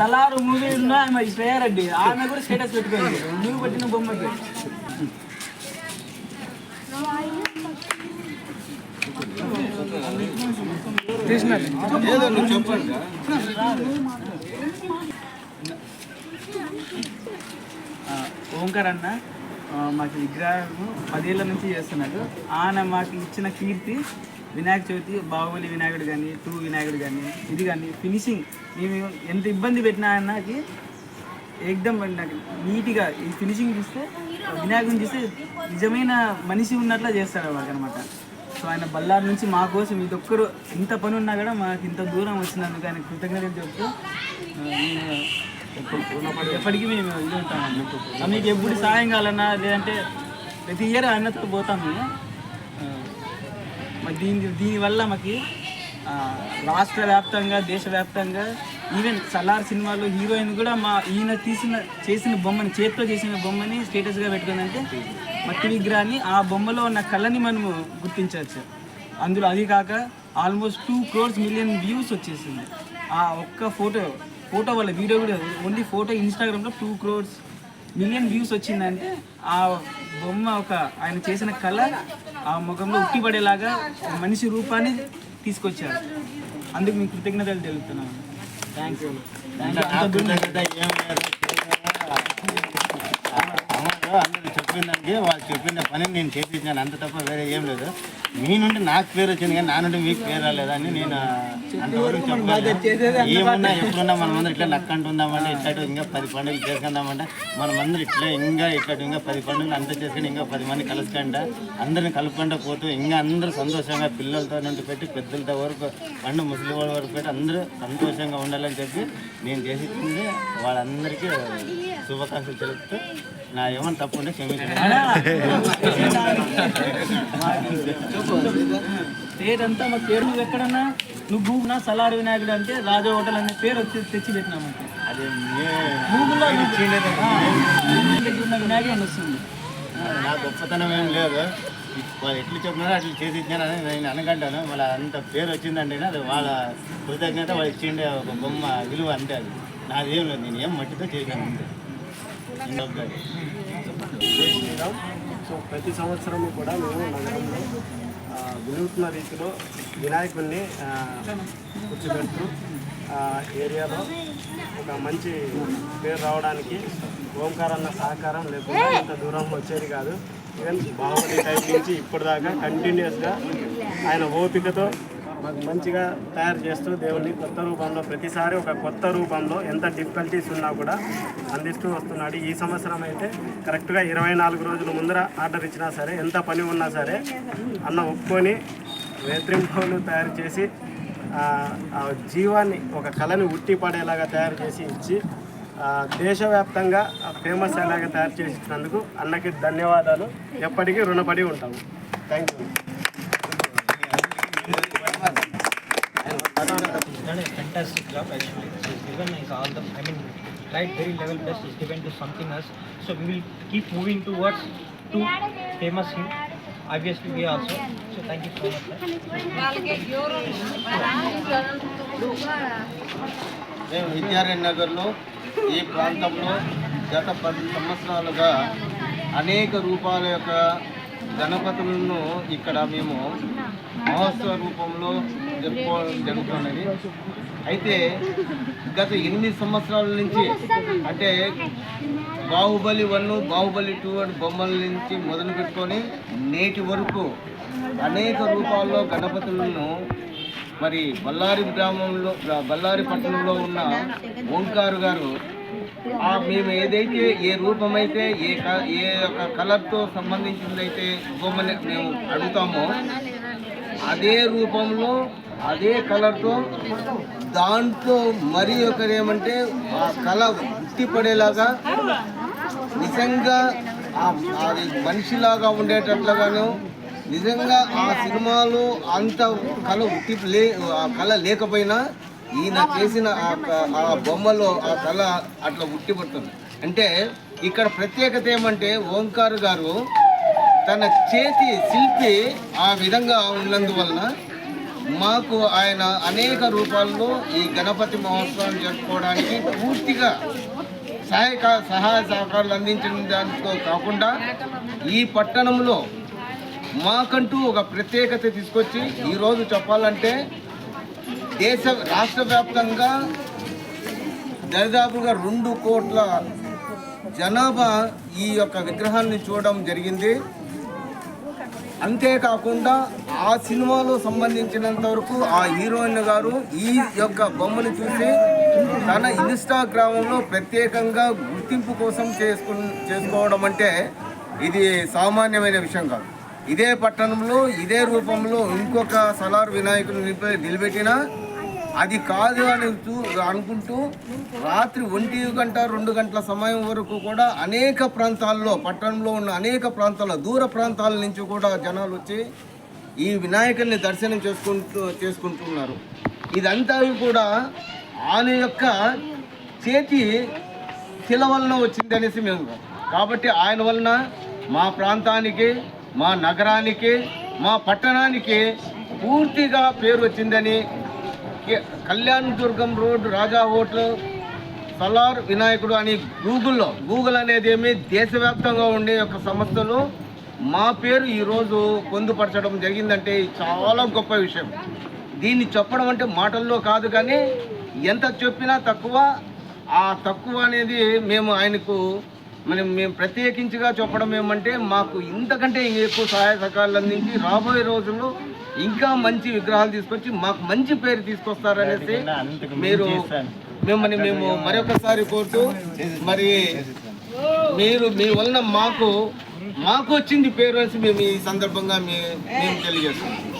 Salaar movie ఉన్న ఆమె శ్రేయారెడ్డి ఆమె కూడా స్టేటస్ పెట్టుకుంది నువ్వు పెట్టిన బొమ్మకి. ఏదో నువ్వు చెప్పండి. ఓంకార్ అన్న మాకు విగ్రహం పదేళ్ళ నుంచి చేస్తున్నాడు. ఆయన మాకు ఇచ్చిన కీర్తి వినాయక చవితి బాహుబలి వినాయకుడు కానీ టూ వినాయకుడు కానీ ఇది కానీ ఫినిషింగ్ మేము ఎంత ఇబ్బంది పెట్టినా అన్నకి ఏకదం నాకు నీట్గా ఈ ఫినిషింగ్ చూస్తే వినాయకుడిని చూస్తే నిజమైన మనిషి ఉన్నట్లా చేస్తాడు వాళ్ళకి అనమాట సో ఆయన బల్లార్ నుంచి మా కోసం ఇది ఒక్కరు ఎంత పని ఉన్నా కూడా మాకు ఇంత దూరం వచ్చినందుకు ఆయన కృతజ్ఞతలు చెప్తూ ఎప్పటికీ మేము ఇది ఉంటామండి మీకు ఎప్పుడు సాయం కావాలన్నా లేదంటే ప్రతి ఇయర్ ఆయనతో పోతాము మరి దీని దీనివల్ల మాకు రాష్ట్ర వ్యాప్తంగా దేశవ్యాప్తంగా ఈవెన్ సలార్ సినిమాలో హీరోయిన్ కూడా మా ఈయన తీసిన చేసిన బొమ్మని చేతితో చేసిన బొమ్మని స్టేటస్గా పెట్టుకుందంటే మట్టి విగ్రహాన్ని ఆ బొమ్మలో ఉన్న కళని మనము గుర్తించవచ్చు. అందులో అది కాక almost two crores million views వచ్చేసింది. ఆ ఒక్క ఫోటో ఫోటో వాళ్ళ వీడియో కూడా ఓన్లీ ఫోటో ఇన్స్టాగ్రామ్లో టూ క్రోర్స్ మిలియన్ వ్యూస్ వచ్చిందంటే ఆ బొమ్మ ఒక ఆయన చేసిన కళ ఆ ముఖంలో ఉట్టిపడేలాగా ఒక మనిషి రూపాన్ని తీసుకొచ్చారు. అందుకు మీకు కృతజ్ఞతలు తెలుపుతున్నాను. థ్యాంక్స్ నాకు కృతజ్ఞత ఏం లేదు. అమ్మగారు అందరూ చెప్పిన దానికి వాళ్ళు చెప్పిన పని నేను చేపించాను. అంత తప్ప వేరే ఏం లేదు. మీ నుండి నాకు పేరు వచ్చింది కానీ నా నుండి మీకు పేరు రాలేదని నేను అంతవరకు చెప్పాను ఏమున్నా ఎప్పుడున్నా మనం అందరూ ఇట్లా నక్కంటుందామంటే ఇట్లాంటి ఇంకా పది పండుగలు చేసుకుందామంటే మనం అందరూ ఇట్లా ఇంకా ఇట్లాంటి ఇంకా పది పండుగలు అంతా చేసుకుని ఇంకా పది మంది కలుసుకుంటా అందరిని కలుపుకుంటూ పోతూ ఇంకా అందరూ సంతోషంగా పిల్లలతో నుండి పెట్టి పెద్దలతో వరకు పండు ముసలి వాళ్ళ వరకు పెట్టి అందరూ సంతోషంగా ఉండాలని చెప్పి నేను చేసింది వాళ్ళందరికీ శుభాకాంక్షలు తెలుపుతూ నా ఏమన్నా తప్పు ఉంటే క్షమించండి అంతా మా పేరు నువ్వు ఎక్కడన్నా? నువ్వు గూగుల్ సలార్ వినాయకుడు అంటే రాజా హోటల్ అనే పేరు వచ్చి తెచ్చి పెట్టినాము అది గూగుల్లో ఉన్న వినాయకుడు అని వస్తుంది. నా గొప్పతనం ఏం లేదు. వాళ్ళు ఎట్లు చెప్పినారో అట్లా చేసి ఇచ్చానని నేను అనగంటాను మళ్ళీ అంత పేరు వచ్చిందంటే అది వాళ్ళ కృతజ్ఞత వాళ్ళు ఇచ్చిండే ఒక బొమ్మ విలువ అంతే అది. నాది లేదు. నేను ఏం మట్టితో చేశాను అంతే సో ప్రతి సంవత్సరము కూడా మేము నగరంలో వినూత్న రీతిలో వినాయకుడిని కూర్చోబెడుతూ ఏరియాలో ఒక మంచి పేరు రావడానికి ఓంకారన్న సహకారం లేకుండా ఇంత దూరం వచ్చేది కాదు ఈవెన్ బాహుబలి టైం నుంచి ఇప్పటిదాకా కంటిన్యూస్గా ఆయన ఓపికతో మాకు మంచిగా తయారు చేస్తూ దేవుడిని కొత్త రూపంలో ప్రతిసారి ఒక కొత్త రూపంలో ఎంత డిఫికల్టీస్ ఉన్నా కూడా అందిస్తూ వస్తున్నాడు. ఈ సంవత్సరం అయితే కరెక్ట్గా ఇరవై నాలుగు రోజుల ముందర ఆర్డర్ ఇచ్చినా సరే ఎంత పని ఉన్నా సరే అన్న ఒప్పుకొని వేత్రింపులు తయారు చేసి ఆ జీవాన్ని ఒక కళని ఉట్టి పడేలాగా తయారు చేసి ఇచ్చి దేశవ్యాప్తంగా ఫేమస్ అయ్యేలాగా తయారు చేసినందుకు అన్నకి ధన్యవాదాలు. ఎప్పటికీ రుణపడి ఉంటాము. Thank you done a fantastic job actually. He's given us all the, I mean, right very level best is given to something else. So we will keep moving towards to famous him. Obviously we also. So thank you so much. sir. మేము విద్యారణ్య నగర్లో ఈ ప్రాంతంలో గత పది సంవత్సరాలుగా అనేక రూపాల యొక్క గణపతులను ఇక్కడ మేము మహోత్సవ రూపంలో జరుపుకోవడం జరుగుతున్నది. అయితే గత ఎనిమిది సంవత్సరాల నుంచి అంటే బాహుబలి వన్ బాహుబలి టూ అని బొమ్మల నుంచి మొదలు పెట్టుకొని నేటి వరకు అనేక రూపాల్లో గణపతులను మరి బళ్ళారి గ్రామంలో బళ్ళారి పట్టణంలో ఉన్న ఓంకారు గారు మేము ఏదైతే ఏ రూపమైతే ఏ ఏ యొక్క కలర్తో సంబంధించిందైతే బొమ్మని మేము అడుగుతామో అదే రూపంలో అదే కలర్తో దాంట్లో మరి ఒకరు ఏమంటే ఆ కళ ఉట్టిపడేలాగా నిజంగా అది మనిషిలాగా ఉండేటట్లుగాను నిజంగా ఆ సినిమాలో అంత కళ ఉట్టి లే ఆ కళ లేకపోయినా ఈయన చేసిన ఆ క- ఆ బొమ్మలో ఆ కళ అట్లా ఉట్టిపడుతుంది అంటే ఇక్కడ ప్రత్యేకత ఏమంటే ఓంకార్ గారు తన చేతి శిల్పి ఆ విధంగా ఉన్నందువలన మాకు ఆయన అనేక రూపాల్లో ఈ గణపతి మహోత్సవం జరుపుకోవడానికి పూర్తిగా సహాయక సహాయ సహకారాలు అందించిన దానితో కాకుండా ఈ పట్టణంలో మాకంటూ ఒక ప్రత్యేకత తీసుకొచ్చి ఈరోజు చెప్పాలంటే దేశ రాష్ట్ర వ్యాప్తంగా దరిదాపుగా రెండు కోట్ల జనాభా ఈ యొక్క విగ్రహాన్ని చూడడం జరిగింది. అంతేకాకుండా ఆ సినిమాలో సంబంధించినంత వరకు ఆ హీరోయిన్ గారు ఈ యొక్క బొమ్మను చూసి తన ఇన్స్టాగ్రామ్లో ప్రత్యేకంగా గుర్తింపు కోసం చేసుకు చేసుకోవడం అంటే ఇది సామాన్యమైన విషయం కాదు. ఇదే పట్టణంలో ఇదే రూపంలో ఇంకొక సలార్ వినాయకుని నిలబెట్టిన నిలబెట్టినా అది కాదు అని చూ- అనుకుంటూ రాత్రి ఒంటి గంట రెండు గంటల సమయం వరకు కూడా అనేక ప్రాంతాల్లో పట్టణంలో ఉన్న అనేక ప్రాంతాల దూర ప్రాంతాల నుంచి కూడా జనాలు వచ్చి ఈ వినాయకుడిని దర్శనం చేసుకుంటూ చేసుకుంటున్నారు. ఇదంతా కూడా ఆయన యొక్క చేతి శిల వలన వచ్చింది అనేసి మేము కాబట్టి ఆయన వలన మా ప్రాంతానికి మా నగరానికి మా పట్టణానికి పూర్తిగా పేరు వచ్చిందని కళ్యాణ్ దుర్గం రోడ్ రాజా హోటల్ సలార్ వినాయకుడు అని గూగుల్లో. గూగుల్ అనేది ఏమి దేశవ్యాప్తంగా ఉండే ఒక సంస్థను మా పేరు ఈరోజు పొందుపరచడం జరిగిందంటే చాలా గొప్ప విషయం. దీన్ని చెప్పడం అంటే మాటల్లో కాదు కానీ ఎంత చెప్పినా తక్కువ. ఆ తక్కువ అనేది మేము ఆయనకు మనం మేము ప్రత్యేకించిగా చెప్పడం ఏమంటే మాకు ఇంతకంటే ఎక్కువ సహాయ సహకారాలు అందించి రాబోయే రోజుల్లో ఇంకా మంచి విగ్రహాలు తీసుకొచ్చి మాకు మంచి పేరు తీసుకొస్తారనేసి మీరు మిమ్మల్ని మేము మరొకసారి కోరుతూ మరి మీరు మీ వలన మాకు మాకు వచ్చింది పేరు అనేసి మేము ఈ సందర్భంగా మేము తెలియజేస్తున్నాం.